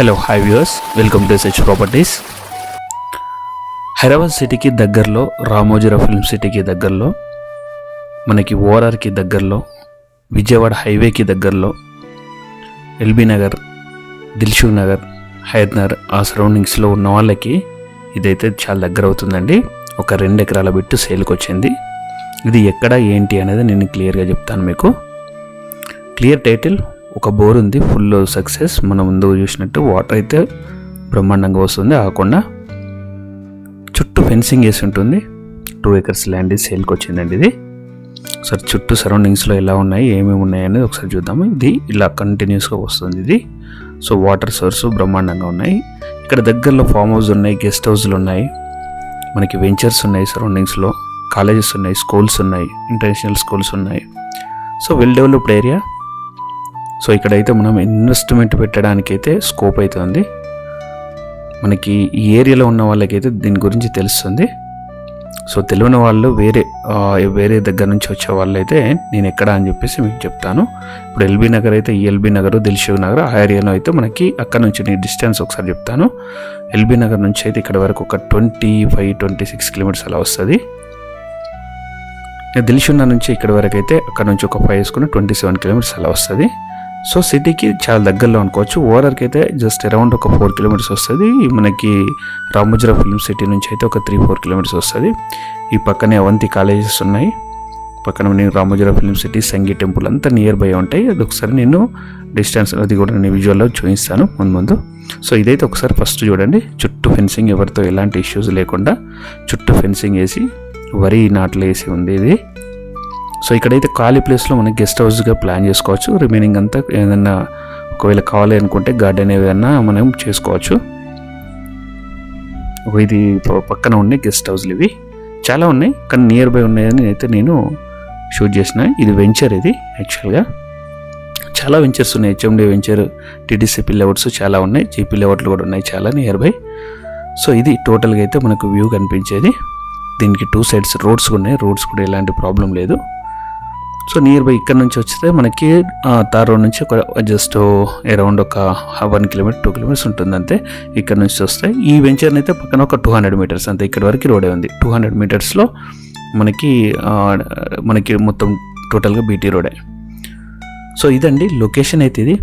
Hello hi viewers welcome to SH properties Hyderabad సిటీకి దగ్గరలో Ramoji Rao film సిటీకి దగ్గరలో మనకి ఓఆర్ఆర్కి దగ్గరలో విజయవాడ హైవేకి దగ్గరలో ఎల్బీ నగర్ దిల్షుక్ నగర్ హయత్ నగర్ ఆ సరౌండింగ్స్లో ఉన్న వాళ్ళకి ఇదైతే చాలా దగ్గర అవుతుందండి. ఒక రెండు ఎకరాల బిట్టు సేల్కి వచ్చింది. ఇది ఎక్కడ ఏంటి అనేది నేను క్లియర్గా చెప్తాను మీకు. క్లియర్ టైటిల్ ఒక బోర్ ఉంది ఫుల్ సక్సెస్ మనం ముందు చూసినట్టు వాటర్ అయితే బ్రహ్మాండంగా వస్తుంది. కాకుండా చుట్టూ ఫెన్సింగ్ వేసి ఉంటుంది. టూ ఎకర్స్ ల్యాండ్ సేల్కి వచ్చిందండి ఇది. ఒకసారి చుట్టూ సరౌండింగ్స్లో ఎలా ఉన్నాయి ఏమేమి ఉన్నాయి అనేది ఒకసారి చూద్దాము. ఇది ఇలా కంటిన్యూస్గా వస్తుంది ఇది. సో వాటర్ సోర్స్ బ్రహ్మాండంగా ఉన్నాయి. ఇక్కడ దగ్గరలో ఫామ్ హౌస్ ఉన్నాయి గెస్ట్ హౌస్లు ఉన్నాయి. మనకి వెంచర్స్ ఉన్నాయి సరౌండింగ్స్లో కాలేజెస్ ఉన్నాయి స్కూల్స్ ఉన్నాయి ఇంటర్నేషనల్ స్కూల్స్ ఉన్నాయి. So well developed area so ఇక్కడైతే మనం ఇన్వెస్ట్మెంట్ పెట్టడానికి అయితే స్కోప్ అయితే ఉంది మనకి ఈ ఏరియాలో ఉన్న వాళ్ళకైతే దీని గురించి తెలుస్తుంది. సో తెలియని వాళ్ళు వేరే వేరే దగ్గర నుంచి వచ్చే వాళ్ళు అయితే నేను ఎక్కడ అని చెప్పేసి మీకు చెప్తాను. ఇప్పుడు ఎల్బీ నగర్ అయితే ఈ ఎల్బీ నగర్ దిల్షుక్ నగర్ ఆ ఏరియాలో అయితే మనకి అక్కడ నుంచి నేను డిస్టెన్స్ ఒకసారి చెప్తాను. ఎల్బీ నగర్ నుంచి అయితే ఇక్కడ వరకు ఒక twenty five twenty six kilometres అలా వస్తుంది. దిల్షున్నా నుంచి ఇక్కడ వరకు అయితే అక్కడ నుంచి ఒక ఫైవ్ వేసుకుని ట్వంటీ సెవెన్ కిలోమీటర్స్ అలా వస్తుంది. సో సిటీకి చాలా దగ్గరలో అనుకోవచ్చు. ఓవరాల్కి అయితే జస్ట్ అరౌండ్ ఒక ఫోర్ కిలోమీటర్స్ వస్తుంది. మనకి రామోజీరావు ఫిల్మ్ సిటీ నుంచి అయితే ఒక త్రీ ఫోర్ కిలోమీటర్స్ వస్తుంది. ఈ పక్కనే అవంతి కాలేజెస్ ఉన్నాయి. పక్కన నేను Ramoji Rao film city Sanghi temple అంతా నియర్ బై ఉంటాయి. అది ఒకసారి నేను డిస్టెన్స్ అది కూడా నేను విజువల్లో చూపిస్తాను ముందు ముందు. సో ఇదైతే ఒకసారి ఫస్ట్ చూడండి. చుట్టూ ఫెన్సింగ్ ఎవరితో ఎలాంటి ఇష్యూస్ లేకుండా చుట్టూ ఫెన్సింగ్ వేసి వరి నాట్లు వేసి ఉంది ఇది. సో ఇక్కడైతే ఖాళీ ప్లేస్లో మనం గెస్ట్ హౌస్గా ప్లాన్ చేసుకోవచ్చు. రిమైనింగ్ అంతా ఏదైనా ఒకవేళ కావాలి అనుకుంటే గార్డెన్ ఏదైనా మనం చేసుకోవచ్చు. ఇది పక్కన ఉన్నాయి గెస్ట్ హౌస్లు ఇవి. చాలా ఉన్నాయి కానీ నియర్ బై ఉన్నాయని అయితే నేను షూట్ చేసిన. ఇది వెంచర్ ఇది యాక్చువల్గా. చాలా వెంచర్స్ ఉన్నాయి హెచ్ఎండి వెంచర్ టీడీసీపీ లెవర్స్ చాలా ఉన్నాయి జీపీ లెవర్లు కూడా ఉన్నాయి చాలా నియర్ బై. సో ఇది టోటల్గా అయితే మనకు వ్యూ కనిపించేది. దీనికి టూ సైడ్స్ రోడ్స్ ఉన్నాయి రోడ్స్ కూడా ఎలాంటి ప్రాబ్లం లేదు. సో నియర్ బై ఇక్కడ నుంచి వస్తే మనకి తార్ రోడ్ నుంచి ఒక జస్ట్ అరౌండ్ ఒక వన్ కిలోమీటర్ టూ కిలోమీటర్స్ ఉంటుంది అంతే. ఇక్కడ నుంచి వస్తే ఈ వెంచర్ అయితే పక్కన ఒక టూ హండ్రెడ్ మీటర్స్ అంతే. ఇక్కడ వరకు రోడే ఉంది. టూ హండ్రెడ్ మీటర్స్లో మనకి మనకి మొత్తం టోటల్గా బీటీ రోడే. సో ఇదండి లొకేషన్ అయితే ఇది.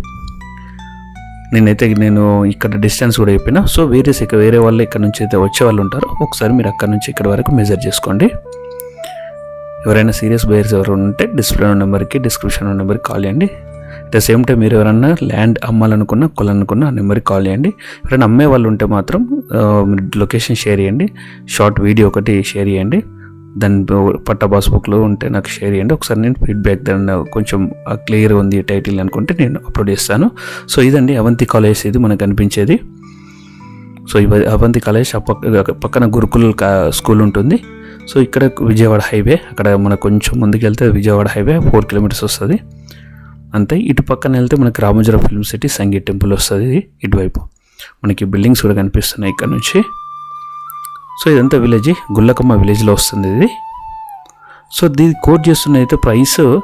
నేనైతే నేను ఇక్కడ డిస్టెన్స్ కూడా చెప్పిన. సో వేరే ఇక్కడ వేరే వాళ్ళు ఇక్కడ నుంచి అయితే వచ్చే వాళ్ళు ఉంటారు. ఒకసారి మీరు అక్కడ నుంచి ఇక్కడ వరకు మెజర్ చేసుకోండి. ఎవరైనా సీరియస్ బయర్స్ ఎవరు ఉంటే డిస్ప్లే నెంబర్కి డిస్క్రిప్షన్ నెంబర్కి కాల్ చేయండి. అట్ ద సేమ్ టైం మీరు ఎవరైనా ల్యాండ్ అమ్మాలనుకున్నా కొనాలనుకున్నా ఆ నెంబర్కి కాల్ చేయండి. ఎవరైనా అమ్మే వాళ్ళు ఉంటే మాత్రం మీరు లొకేషన్ షేర్ చేయండి. షార్ట్ వీడియో ఒకటి షేర్ చేయండి. దాని పట్టా పాస్బుక్లో ఉంటే నాకు షేర్ చేయండి. ఒకసారి నేను ఫీడ్బ్యాక్ దాన్ని కొంచెం క్లియర్ ఉంది టైటిల్ అనుకుంటే నేను అప్లోడ్ చేస్తాను. సో ఇదండి అవంతి కాలేజ్ ఇది మనకు అనిపించేది. సో అవంతి కాలేజ్ ఆ పక్క పక్కన గురుకుల్ కా- స్కూల్ ఉంటుంది. సో ఇక్కడ విజయవాడ హైవే అక్కడ మనకు కొంచెం ముందుకు వెళ్తే విజయవాడ హైవే ఫోర్ కిలోమీటర్స్ వస్తుంది. అంతే ఇటు పక్కన వెళ్తే మనకి Ramoji film city Sanghi temple వస్తుంది ఇటువైపు. మనకి బిల్డింగ్స్ కూడా కనిపిస్తున్నాయి ఇక్కడ నుంచి. సో ఇదంతా విలేజ్ గుల్లకమ్మ విలేజ్లో వస్తుంది ఇది. సో దీన్ని కోట్ చేస్తున్న అయితే ప్రైస్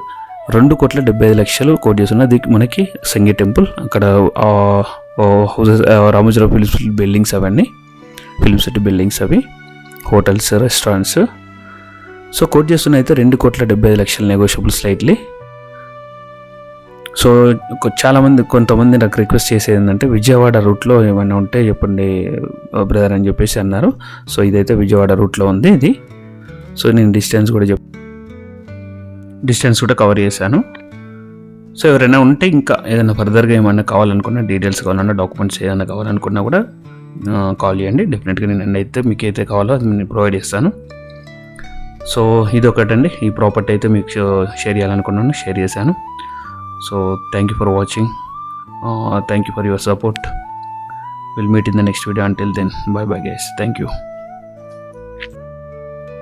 రెండు కోట్ల డెబ్బై ఐదు లక్షలు కోట్ చేస్తున్న. మనకి సంగీ టెంపుల్ అక్కడ హౌసెస్ ఆ రామోజీరావు ఫిల్మ్స్ బిల్డింగ్స్ అవన్నీ. ఫిల్మ్ సిటీ బిల్డింగ్స్ అవి. Hotels restaurants. సో కోట్ చేస్తున్న అయితే రెండు కోట్ల డెబ్బై ఐదు లక్షలు నెగోషియబుల్ స్లైట్లీ సో చాలామంది కొంతమంది నాకు రిక్వెస్ట్ చేసేది ఏంటంటే విజయవాడ రూట్లో ఏమైనా ఉంటే చెప్పండి బ్రదర్ అని చెప్పేసి అన్నారు. సో ఇదైతే విజయవాడ రూట్లో ఉంది ఇది. సో నేను డిస్టెన్స్ కూడా చెప్ డిస్టెన్స్ కూడా కవర్ చేశాను. సో ఎవరైనా ఉంటే ఇంకా ఏదైనా ఫర్దర్గా ఏమైనా కావాలనుకున్నా డీటెయిల్స్ కావాలన్నా డాక్యుమెంట్స్ ఏదైనా కావాలనుకున్నా కూడా కాల్ చేయండి. డెఫినెట్గా నేను అయితే మీకు అయితే కావాలో అది నేను ప్రొవైడ్ చేస్తాను. సో ఇది ఒకటండి ఈ ప్రాపర్టీ అయితే మీకు షేర్ చేయాలనుకున్నాను షేర్ చేశాను. So thank you for watching thank you for your support will meet in the next video until then bye bye guys thank you